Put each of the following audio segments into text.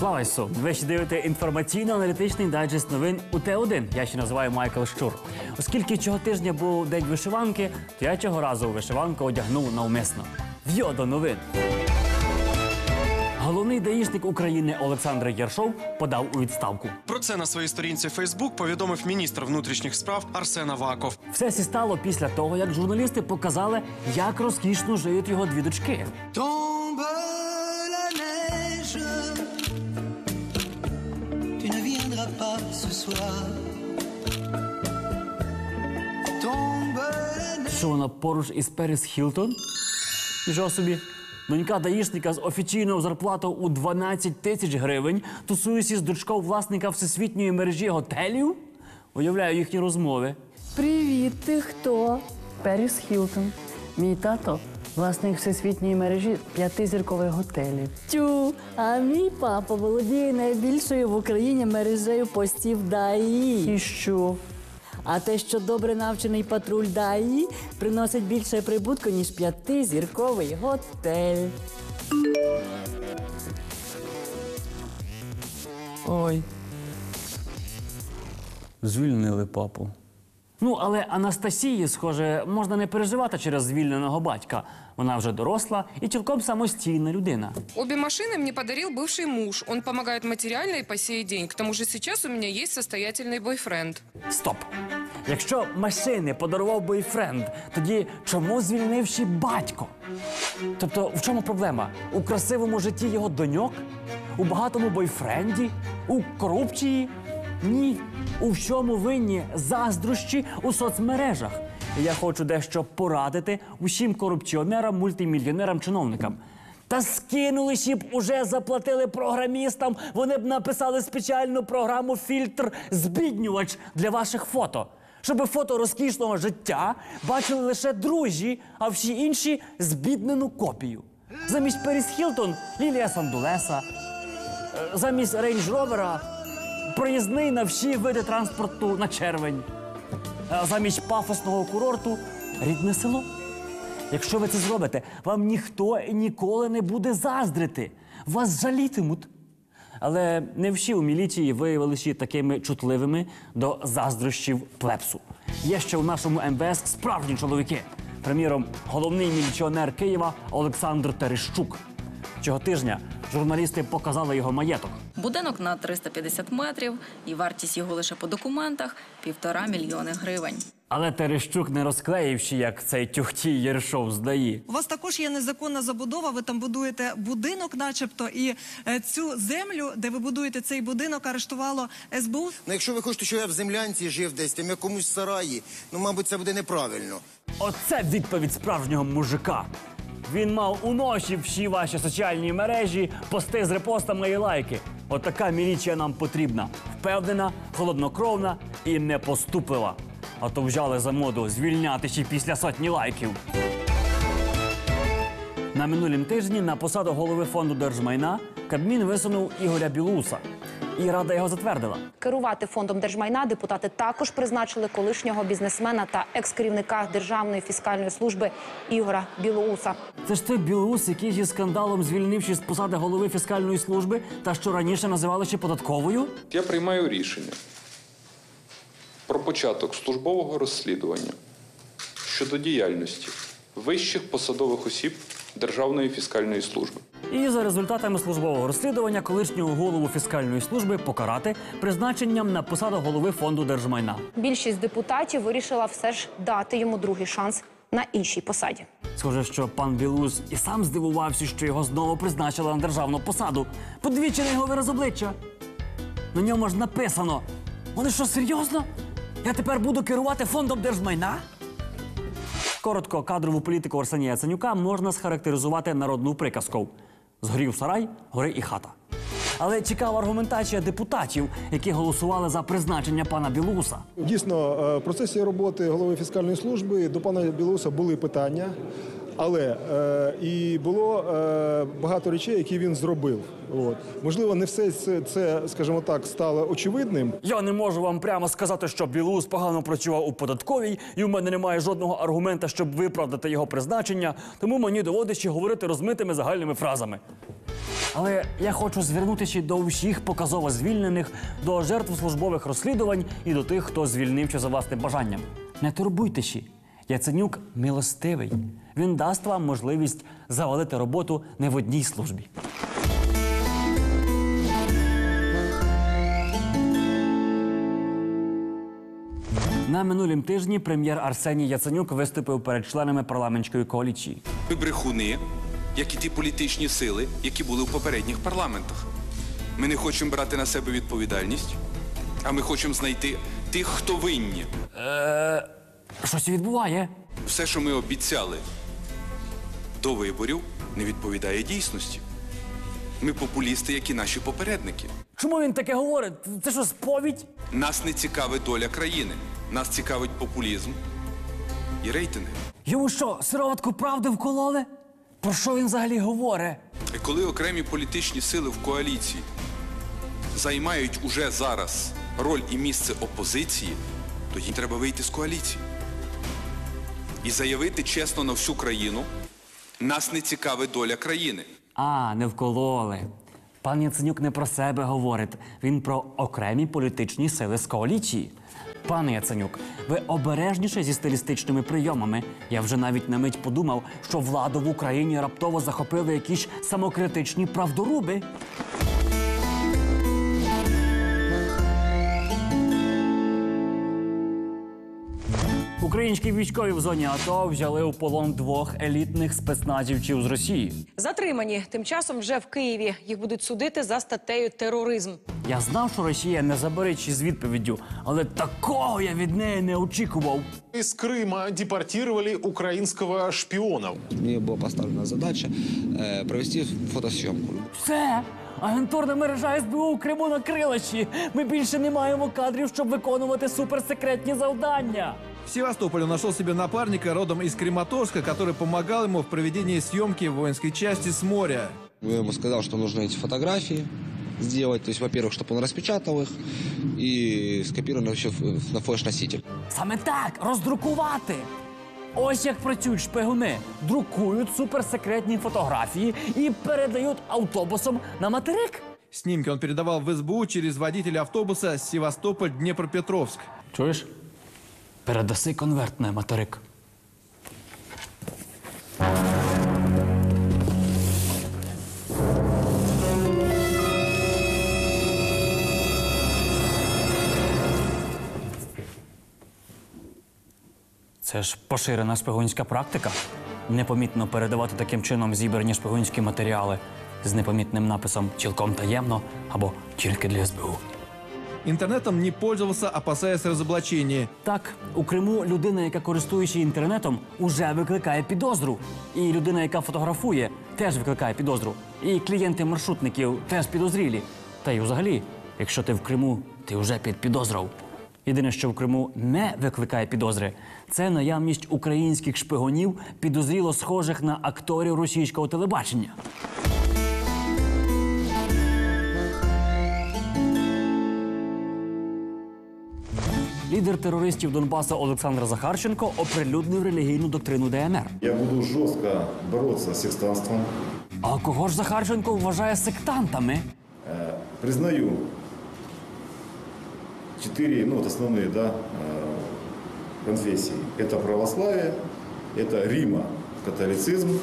Слава Ісу! Ви ще дивите інформаційно-аналітичний дайджест новин у Т1. Я ще називаю Майкл Щур. Оскільки цього тижня був день вишиванки, то я цього разу вишиванку одягнув навмисно. В'йо до новин. Головний даїшник України Олександр Єршов подав у відставку. Про це на своїй сторінці Фейсбук повідомив міністр внутрішніх справ Арсен Аваков. Все сі стало після того, як журналісти показали, як розкішно живуть його дві дочки. Tombe Що вона поруч із Періс Хілтон? Нічого собі. Донька даїшника з офіційною зарплатою у 12 тисяч гривень тусується з дочкою власника всесвітньої мережі готелів? Уявляю їхні розмови. Привіт, ти хто? Періс Хілтон. Мій тато власник всесвітньої мережі п'ятизіркових готелів. Тю, а мій папа володіє найбільшою в Україні мережею постів ДАІ. І що? А те, що добре навчений патруль ДАІ, приносить більше прибутку, ніж п'ятизірковий готель. Ой. Звільнили папу. Ну, але Анастасії, схоже, можна не переживати через звільненого батька. Вона вже доросла і цілком самостійна людина. Обе машины мне подарил бывший муж. Он помогает материально и по сей день. К тому же сейчас у меня есть состоятельный бойфренд. Стоп! Якщо машини подарував бойфренд, тоді чому звільнив ще батько? Тобто, в чому проблема? У красивому житті його доньок? У багатому бойфренді? У корупції? Ні. У всьому винні заздрощі у соцмережах. Я хочу дещо порадити усім корупціонерам, мультимільйонерам, чиновникам. Та скинули б уже заплатили програмістам, вони б написали спеціальну програму фільтр збіднювач для ваших фото. Щоб фото розкішного життя бачили лише друзі, а всі інші збіднену копію. Замість Періс Хілтон Лілія Сандулеса, е, замість Рейндж Ровера проїзний на всі види транспорту на червень. А замість пафосного курорту рідне село. Якщо ви це зробите, вам ніхто ніколи не буде заздрити. Вас жалітимуть. Але не всі у міліції виявилися такими чутливими до заздрощів плепсу. Є ще у нашому МВС справжні чоловіки. Приміром, головний міліціонер Києва Олександр Терещук. Цього тижня журналісти показали його маєток. Будинок на 350 метрів і вартість його лише по документах півтора мільйони гривень. Але Терещук не розклеївши, як цей тюхтій Єршов здає. У вас також є незаконна забудова. Ви там будуєте будинок, начебто, і е, цю землю, де ви будуєте цей будинок, арештувало СБУ. Ну, якщо ви хочете, щоб я в землянці жив десь, там якомусь сараї, ну, мабуть, це буде неправильно. Оце відповідь справжнього мужика. Він мав уночі всі ваші соціальні мережі, пости з репостами і лайки. Отака міліція нам потрібна. Впевнена, холоднокровна і не поступлива. А то взяли за моду звільняти ще після сотні лайків. На минулім тижні на посаду голови фонду держмайна Кабмін висунув Ігоря Білуса. І рада його затвердила. Керувати фондом держмайна депутати також призначили колишнього бізнесмена та екс-керівника Державної фіскальної служби Ігора Білоуса. Це ж той білоус, який зі скандалом звільнивши з посади голови фіскальної служби та що раніше називали ще податковою. Я приймаю рішення про початок службового розслідування щодо діяльності вищих посадових осіб Державної фіскальної служби. І за результатами службового розслідування колишнього голову фіскальної служби покарати призначенням на посаду голови фонду держмайна. Більшість депутатів вирішила все ж дати йому другий шанс на іншій посаді. Схоже, що пан Білус і сам здивувався, що його знову призначили на державну посаду. Подивіться на його вираз обличчя. На ньому ж написано: вони що, серйозно? Я тепер буду керувати фондом держмайна? Коротко, кадрову політику Арсенія Яценюка можна схарактеризувати народну приказку: згорів сарай, гори і хата. Але цікава аргументація депутатів, які голосували за призначення пана Білуса. Дійсно, е, в процесі роботи голови фіскальної служби до пана Білоуса були питання, але е, і було е, багато речей, які він зробив. От. Можливо, не все це, це, скажімо так, стало очевидним. Я не можу вам прямо сказати, що Білус погано працював у податковій, і в мене немає жодного аргумента, щоб виправдати його призначення, тому мені доводиться говорити розмитими загальними фразами. Але я хочу звернутися до всіх показово звільнених, до жертв службових розслідувань і до тих, хто звільнився за власним бажанням. Не турбуйтеся. Яценюк милостивий. Він дасть вам можливість завалити роботу не в одній службі. На минулім тижні прем'єр Арсеній Яценюк виступив перед членами парламентської коаліції. Ми брехуни, як і ті політичні сили, які були в попередніх парламентах. Ми не хочемо брати на себе відповідальність, а ми хочемо знайти тих, хто винні. Е, щось відбуває. Все, що ми обіцяли до виборів, не відповідає дійсності. Ми популісти, як і наші попередники. Чому він таке говорить? Це що, сповідь? Нас не цікавить доля країни. Нас цікавить популізм і рейтинги. Йому що, сироватку правди вкололи? Про що він взагалі говорить? І коли окремі політичні сили в коаліції займають уже зараз роль і місце опозиції, то їм треба вийти з коаліції і заявити чесно на всю країну, нас не цікавить доля країни. А, не вкололи. Пан Яценюк не про себе говорить. Він про окремі політичні сили з коаліції. Пане Яценюк, ви обережніше зі стилістичними прийомами. Я вже навіть на мить подумав, що владу в Україні раптово захопили якісь самокритичні правдоруби. Українські військові в зоні АТО взяли у полон двох елітних спецназівців з Росії. Затримані тим часом вже в Києві. Їх будуть судити за статтею тероризм. Я знав, що Росія не забереться з відповіддю, але такого я від неї не очікував. Из Крыма депортировали украинского шпиона. Мне была поставлена задача э, провести фотосъемку. Все, агентурна мережа СБУ у Криму на крилищі. Ми більше не маємо кадрів, щоб виконувати суперсекретні завдання. В Севастополе он нашел себе напарника родом из Крематорска, который помогал ему в проведении съемки в воинской части с моря. Я ему сказал, что нужно эти фотографии сделать. То есть, во-первых, чтобы он распечатал их и скопировал еще в- на флеш-носитель. Саме так, роздрукувати. Ось як працюють шпигуни. Друкують суперсекретні фотографії і передають автобусом на материк. Снимки он передавал в СБУ через водителя автобуса Севастополь-Днепропетровск. Чуєш? Передаси конверт на материк. Це ж поширена шпигунська практика. Непомітно передавати таким чином зібрані шпигунські матеріали з непомітним написом цілком таємно або тільки для СБУ. Интернетом не пользовался, опасаясь разоблачения. Так, у Криму людина, яка користується інтернетом, уже викликає підозру. І людина, яка фотографує, теж викликає підозру. І клієнти маршрутників теж підозрілі. Та й взагалі, якщо ти в Криму, ти вже під підозрою. Єдине, що в Криму не викликає підозри, це наявність українських шпигунів, підозріло схожих на акторів російського телебачення. Лідер терористів Донбаса Олександр Захарченко оприлюднив релігійну доктрину ДНР. Я буду жестко бороться с сектантством. А кого ж Захарченко вважає сектантами? Э, Признаю четыре, ну вот основные, да, э, конфессии. Это православие, это Рима, католицизм,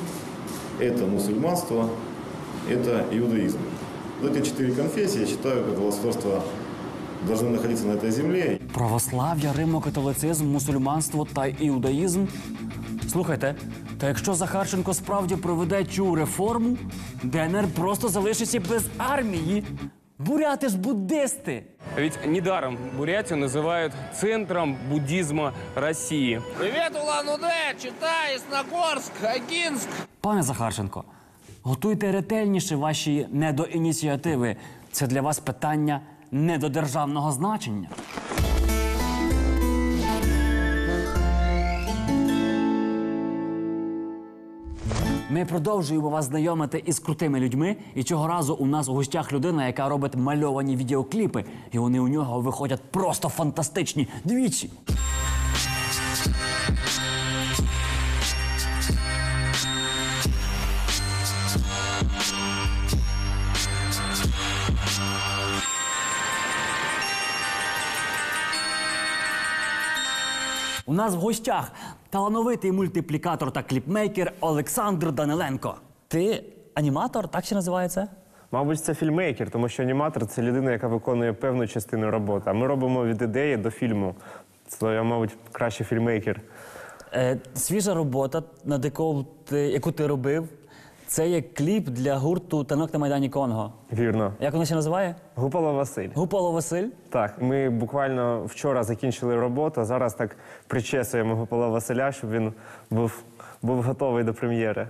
это мусульманство, это иудаизм. Вот эти четыре конфессии, я считаю, как государство должны находиться на этой земле. Православ'я, римокатолицизм, мусульманство та іудаїзм. Слухайте, та якщо Захарченко справді проведе цю реформу, ДНР просто залишиться без армії. Буряти ж буддисти. Ведь недаром Бурятию называют центром буддизма России. Привет, Улан-Удэ! Читай, Ясногорск, Агинск! Пане Захарченко, готуйте ретельніше ваші недоініціативи. Це для вас питання недодержавного значення. Ми продовжуємо вас знайомити із крутими людьми, і цього разу у нас у гостях людина, яка робить мальовані відеокліпи, і вони у нього виходять просто фантастичні. Двічі. Нас в гостях талановитий мультиплікатор та кліпмейкер Олександр Даниленко. Ти аніматор, так ще називається? Мабуть, це фільмейкер, тому що аніматор це людина, яка виконує певну частину роботи. А ми робимо від ідеї до фільму. Це я, мабуть, краще фільмейкер. Е, свіжа робота, над яку ти, яку ти робив, це є кліп для гурту Танок на Майдані Конго. Вірно. Як воно ще називає? Гупола Василь. Гуполо Василь? Так, ми буквально вчора закінчили роботу. Зараз так причесуємо Гупола Василя, щоб він був, був готовий до прем'єри.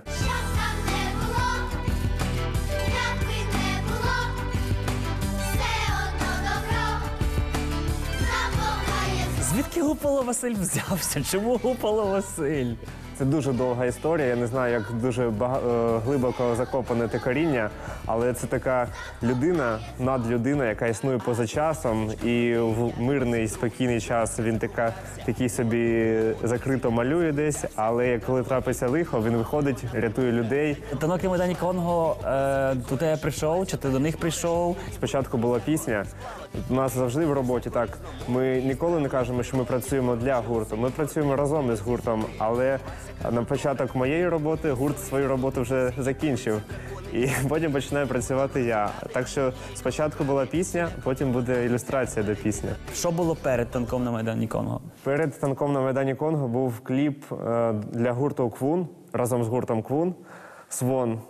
Звідки Гуполо Василь взявся? Чому Гуполо Василь? Це дуже довга історія. Я не знаю, як дуже бага... е, глибоко закопане те коріння, але це така людина, надлюдина, яка існує поза часом, і в мирний спокійний час він така, такий собі закрито малює десь. Але коли трапиться лихо, він виходить, рятує людей. Танок на Майдані Конго е, до тебе прийшов, чи ти до них прийшов? Спочатку була пісня. У нас завжди в роботі так. Ми ніколи не кажемо, що ми працюємо для гурту. Ми працюємо разом із гуртом, але на початок моєї роботи гурт свою роботу вже закінчив. І потім починаю працювати я. Так що спочатку була пісня, потім буде ілюстрація до пісні. Що було перед танком на Майдані Конго? Перед танком на Майдані Конго був кліп е, для гурту Квун разом з гуртом Квун Свон.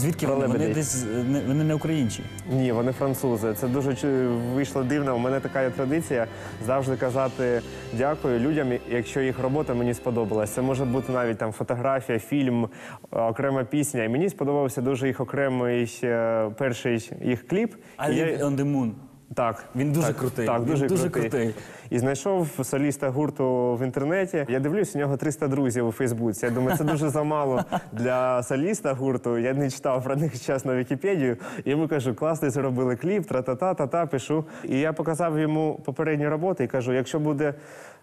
Звідки вони? Вони лебедей. десь не, вони не українці. Ні, вони французи. Це дуже чу- вийшло дивно. У мене така є традиція завжди казати дякую людям, якщо їх робота мені сподобалась. Це може бути навіть там фотографія, фільм, е, окрема пісня. І мені сподобався дуже їх окремий е, перший їх кліп. I І я- live on the moon. Так, Він дуже так, крутий. Так, Він дуже, дуже крутий. крутий. І знайшов соліста гурту в інтернеті. Я дивлюсь, у нього 300 друзів у Фейсбуці. Я думаю, це дуже замало для соліста гурту. Я не читав про них час на Вікіпедію. І йому кажу, класний зробили кліп, тра-та-та, та-та, пишу. І я показав йому попередні роботи і кажу, якщо буде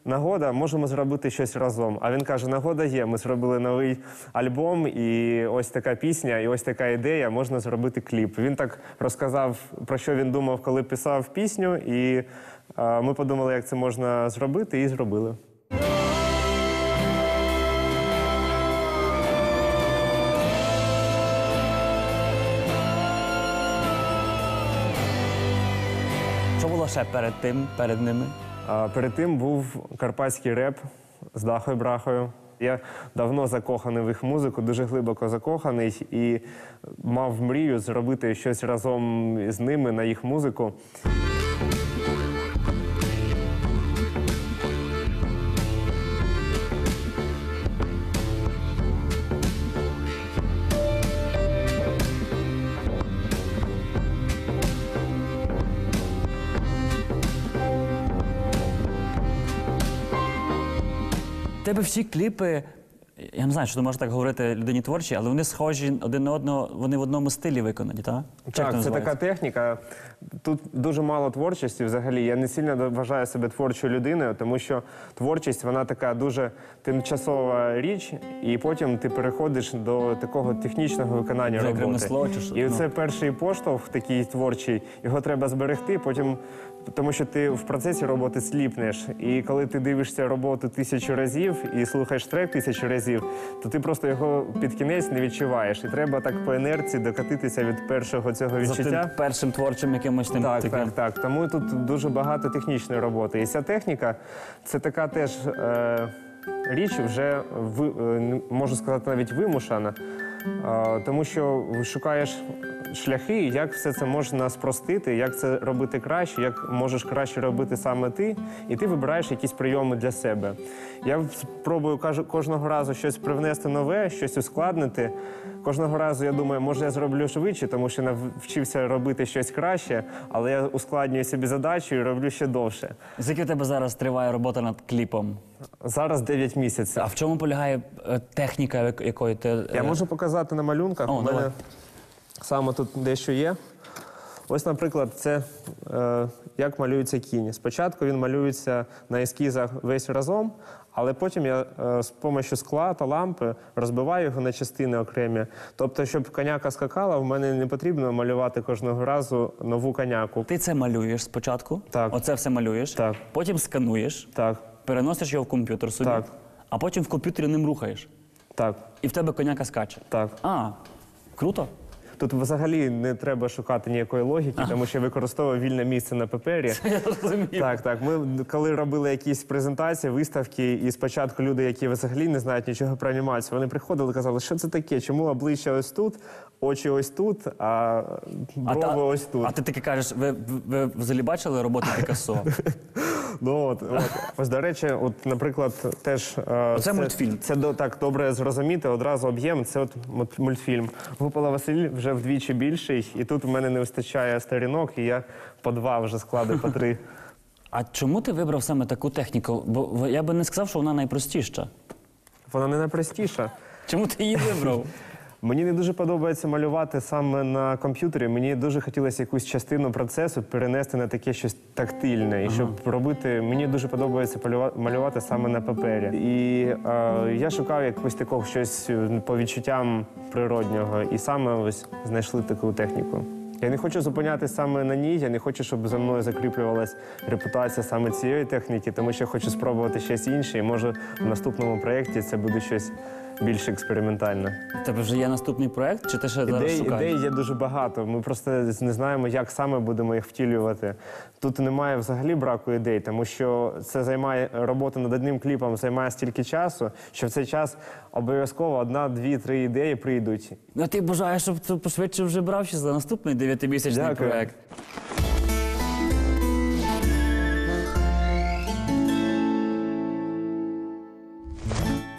нагода, можемо зробити щось разом. А він каже: нагода є. Ми зробили новий альбом, і ось така пісня, і ось така ідея. Можна зробити кліп. Він так розказав про що він думав, коли писав пісню, і е, ми подумали, як це можна зробити, і зробили. Що було ще перед тим, перед ними? Перед тим був карпатський реп з Дахою Брахою. Я давно закоханий в їх музику, дуже глибоко закоханий і мав мрію зробити щось разом з ними на їх музику. Тебе всі кліпи. Я не знаю, що можеш так говорити людині творчі, але вони схожі один на одного, вони в одному стилі виконані, так? Чи Так, це називається? така техніка. Тут дуже мало творчості взагалі. Я не сильно вважаю себе творчою людиною, тому що творчість вона така дуже тимчасова річ, і потім ти переходиш до такого технічного виконання Вже роботи. чи що? І Ну. це перший поштовх такий творчий. Його треба зберегти, потім. Тому що ти в процесі роботи сліпнеш. І коли ти дивишся роботу тисячу разів і слухаєш трек тисячу разів, то ти просто його під кінець не відчуваєш. І треба так по інерції докатитися від першого цього За відчуття. тим першим творчим якимось тим Так, таким. так, так. Тому тут дуже багато технічної роботи. І ця техніка це така теж е, річ, вже ви, е, можу сказати, навіть вимушена, тому що шукаєш шляхи, як все це можна спростити, як це робити краще, як можеш краще робити саме ти, і ти вибираєш якісь прийоми для себе. Я спробую кожного разу щось привнести нове, щось ускладнити. Кожного разу я думаю, може я зроблю швидше, тому що навчився робити щось краще, але я ускладнюю собі задачу і роблю ще довше. Скільки у тебе зараз триває робота над кліпом? Зараз 9 місяців. А в чому полягає е, техніка, як- якою ти. Я е, можу показати на малюнках. О, У мене давай. саме тут дещо є. Ось, наприклад, це е, як малюється кінь. Спочатку він малюється на ескізах весь разом, але потім я е, з допомогою скла та лампи розбиваю його на частини окремі. Тобто, щоб коняка скакала, в мене не потрібно малювати кожного разу нову коняку. Ти це малюєш спочатку, Так. оце все малюєш, Так. потім скануєш, Так. переносиш його в комп'ютер собі, Так. а потім в комп'ютері ним рухаєш. Так. І в тебе коняка скаче. Так. А, круто. Тут взагалі не треба шукати ніякої логіки, тому що я використовую вільне місце на папері. Я розумію. Так, так. Ми коли робили якісь презентації, виставки, і спочатку люди, які взагалі не знають нічого про анімацію, вони приходили і казали, що це таке, чому обличчя ось тут, очі ось тут, а брови та- ось тут. А ти таки кажеш, ви, ви взагалі бачили роботу Пікассо? Ну от, от. Ось до речі, от, наприклад, теж е, Оце мультфільм. Це до так добре зрозуміти. Одразу об'єм. Це от мультфільм. Гупала Василь вже вдвічі більший, і тут в мене не вистачає сторінок, і я по два вже складу по три. А чому ти вибрав саме таку техніку? Бо я би не сказав, що вона найпростіша. Вона не найпростіша. Чому ти її вибрав? Мені не дуже подобається малювати саме на комп'ютері. Мені дуже хотілося якусь частину процесу перенести на таке щось тактильне. І щоб робити, мені дуже подобається малювати саме на папері. І е, я шукав якось такого щось е, по відчуттям природнього. І саме ось знайшли таку техніку. Я не хочу зупинятися саме на ній. Я не хочу, щоб за мною закріплювалась репутація саме цієї техніки, тому що я хочу спробувати щось інше. І може в наступному проєкті це буде щось більш експериментальне. У тебе вже є наступний проект, чи ти ще зараз Ідей, шукаєш? ідей є дуже багато. Ми просто не знаємо, як саме будемо їх втілювати. Тут немає взагалі браку ідей, тому що це займає робота над одним кліпом, займає стільки часу, що в цей час обов'язково одна, дві, три ідеї прийдуть. Ну ти бажаєш, щоб ти пошвидше вже брався за наступний дев'ятимісячний проект.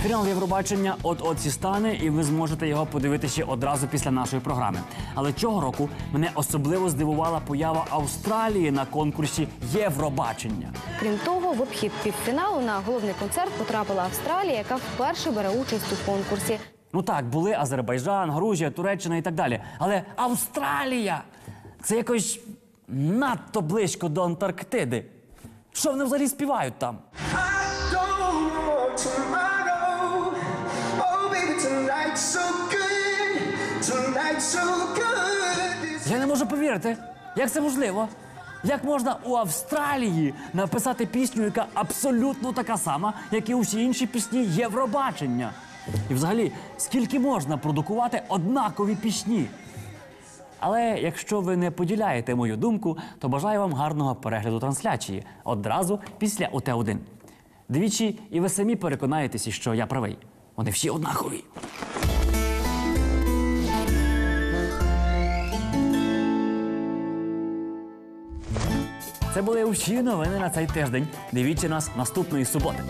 Фінал Євробачення от-от і стане, і ви зможете його подивитися ще одразу після нашої програми. Але цього року мене особливо здивувала поява Австралії на конкурсі Євробачення. Крім того, в обхід півфіналу на головний концерт потрапила Австралія, яка вперше бере участь у конкурсі. Ну так, були Азербайджан, Грузія, Туреччина і так далі. Але Австралія це якось надто близько до Антарктиди. Що вони взагалі співають там? Повірити, як це можливо. Як можна у Австралії написати пісню, яка абсолютно така сама, як і усі інші пісні Євробачення? І взагалі, скільки можна продукувати однакові пісні? Але якщо ви не поділяєте мою думку, то бажаю вам гарного перегляду трансляції одразу після ОТ1. Двічі, і ви самі переконаєтеся, що я правий. Вони всі однакові. Це були усі новини на цей тиждень. Дивіться нас наступної суботи.